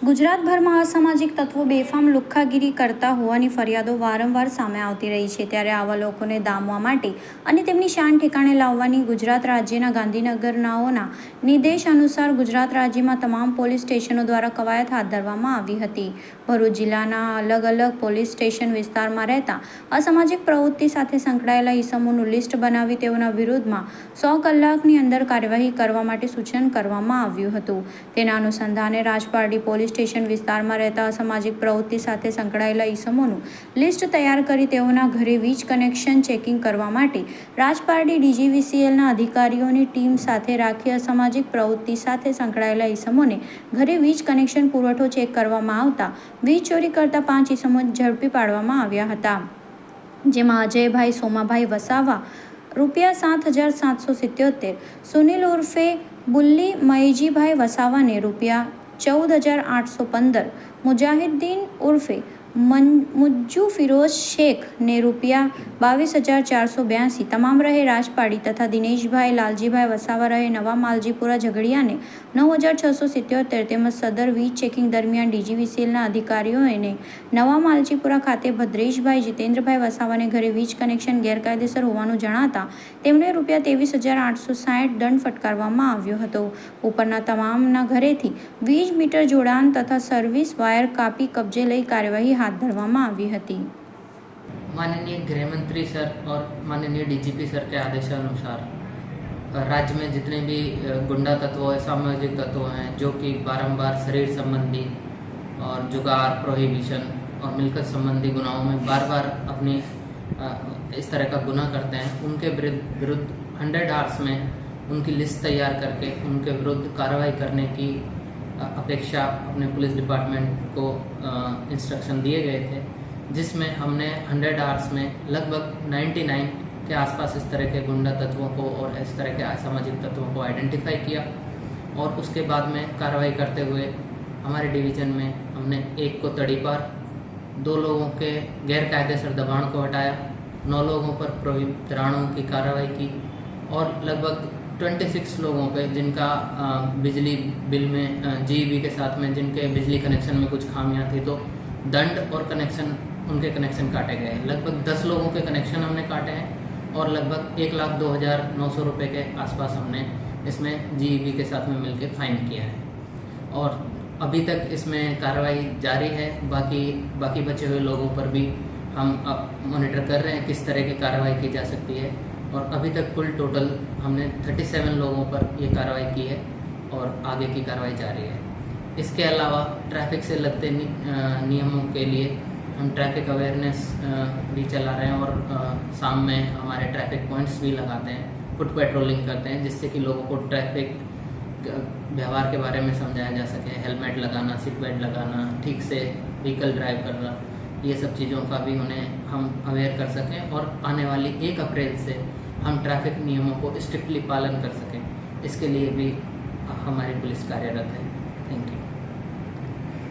ગુજરાતભરમાં અસામાજિક તત્વો બેફામ લુખ્ખાગીરી કરતા હોવાની ફરિયાદો વારંવાર સામે આવતી રહી છે ત્યારે આવા લોકોને દામવા માટે અને તેમની શાન ઠેકાણે લાવવાની ગુજરાત રાજ્યના ગાંધીનગરનાઓના નિર્દેશ અનુસાર ગુજરાત રાજ્યમાં તમામ પોલીસ સ્ટેશનો દ્વારા કવાયત હાથ ધરવામાં આવી હતી. ભરૂચ જિલ્લાના અલગ અલગ પોલીસ સ્ટેશન વિસ્તારમાં રહેતા અસામાજિક પ્રવૃત્તિ સાથે સંકળાયેલા ઈસમોનું લિસ્ટ બનાવી તેઓના વિરુદ્ધમાં સો કલાકની અંદર કાર્યવાહી કરવા માટે સૂચન કરવામાં આવ્યું હતું. તેના અનુસંધાને રાજપારડી પોલીસ સ્ટેશન વિસ્તારમાં રહેતા અસામાજિક પ્રવૃત્તિ સાથે સંકળાયેલા ઈસમોનું લિસ્ટ તૈયાર કરી તેઓના ઘરે વીજ કનેક્શન ચેકિંગ કરવા માટે રાજપારડી ડીજીવીસીએલના અધિકારીઓની ટીમ સાથે રાખી અસામાજિક પ્રવૃત્તિ સાથે સંકળાયેલા ઈસમોને ઘરે વીજ કનેક્શન પુરવઠો ચેક કરવામાં આવતા વીજ ચોરી કરતા પાંચ ઈસમો ઝડપી પાડવામાં આવ્યા હતા. જેમાં અજયભાઈ, સોમાભાઈ વસાવા રૂપિયા સાત હજાર સાતસો સિત્યોતેર, સુનિલ ઉર્ફે બુલ્લી મયજીભાઈ વસાવાને રૂપિયા चौदह हज़ार आठ सौ पंद्रह मुजाहिद्दीन उर्फ़ મન મુજ્જુ ફિરોઝ શેખ ને રૂપિયા બાવીસ હજાર ચારસો બ્યાસી તમામ રહે રાજપાડી તથા દિનેશભાઈ, લાલજીભાઈ વસાવા રહે નવા માલજીપુરા ઝઘડિયાને નવ હજાર છસો સિત્યોતેર તેમજ સદર વીજ ચેકિંગ દરમિયાન ડીજીવીસીએલના અધિકારીઓને નવા માલજીપુરા ખાતે ભદ્રેશભાઈ, જીતેન્દ્રભાઈ વસાવાને ઘરે વીજ કનેક્શન ગેરકાયદેસર હોવાનું જણાતા તેમણે રૂપિયા ત્રેવીસ હજાર આઠસો સાઠ દંડ ફટકારવામાં આવ્યો હતો. ઉપરના તમામના ઘરેથી વીજ મીટર જોડાણ તથા સર્વિસ વાયર કાપી કબજે લઈ કાર્યવાહી હાથ ધરવામાં આવી હતી माननीय गृह मंत्री सर और माननीय डीजीपी सर के आदेशानुसार अ, राज्य में जितने भी अ, गुंडा तत्व हैं सामाजिक तत्व हैं जो कि बारंबार शरीर संबंधी और जुगार प्रोहिबिशन और मिलकत संबंधी गुनाहों में बार बार अपनी अ, इस तरह का गुनाह करते हैं उनके विरुद्ध विरुद्ध हंड्रेड आवर्स में उनकी लिस्ट तैयार करके उनके विरुद्ध कार्रवाई करने की अ, अपेक्षा अपने पुलिस डिपार्टमेंट को इंस्ट्रक्शन दिए गए थे, जिसमें हमने 100 आवर्स में लगभग 99 के आसपास इस तरह के गुंडा तत्वों को और इस तरह के असामाजिक तत्वों को आइडेंटिफाई किया और उसके बाद में कार्रवाई करते हुए हमारे डिवीज़न में हमने एक को तड़ी पार, दो लोगों के गैर कायदेसर दबाण को हटाया, नौ लोगों पर प्रोहितराणों की कार्रवाई की और लगभग 26 लोगों पे जिनका बिजली बिल में जीईबी के साथ में जिनके बिजली कनेक्शन में कुछ खामियाँ थी तो दंड और कनेक्शन उनके कनेक्शन काटे गए लगभग 10 लोगों के कनेक्शन हमने काटे हैं और लगभग एक लाख दो हज़ार नौ सौ रुपये के आसपास हमने इसमें जीईबी के साथ में मिलकर फाइन किया है। और अभी तक इसमें कार्रवाई जारी है, बाकी बाकी बचे हुए लोगों पर भी हम अब मॉनिटर कर रहे हैं किस तरह की कार्रवाई की जा सकती है। और अभी तक कुल टोटल हमने 37 लोगों पर ये कार्रवाई की है और आगे की कार्रवाई जारी है। इसके अलावा ट्रैफ़िक से लगते नियमों के लिए हम ट्रैफ़िक अवेयरनेस भी चला रहे हैं और शाम में हमारे ट्रैफ़िक पॉइंट्स भी लगाते हैं फुट पेट्रोलिंग करते हैं, जिससे कि लोगों को ट्रैफ़िक व्यवहार के बारे में समझाया जा सके। हेलमेट लगाना सीट बेल्ट लगाना, ठीक से व्हीकल ड्राइव करना, ये सब चीज़ों का भी उन्हें हम अवेयर कर सकें और आने वाली एक अप्रैल से हम ट्रैफ़िक नियमों को स्ट्रिक्टली पालन कर सकें। इसके लिए भी हमारी पुलिस कार्यरत है। Thank you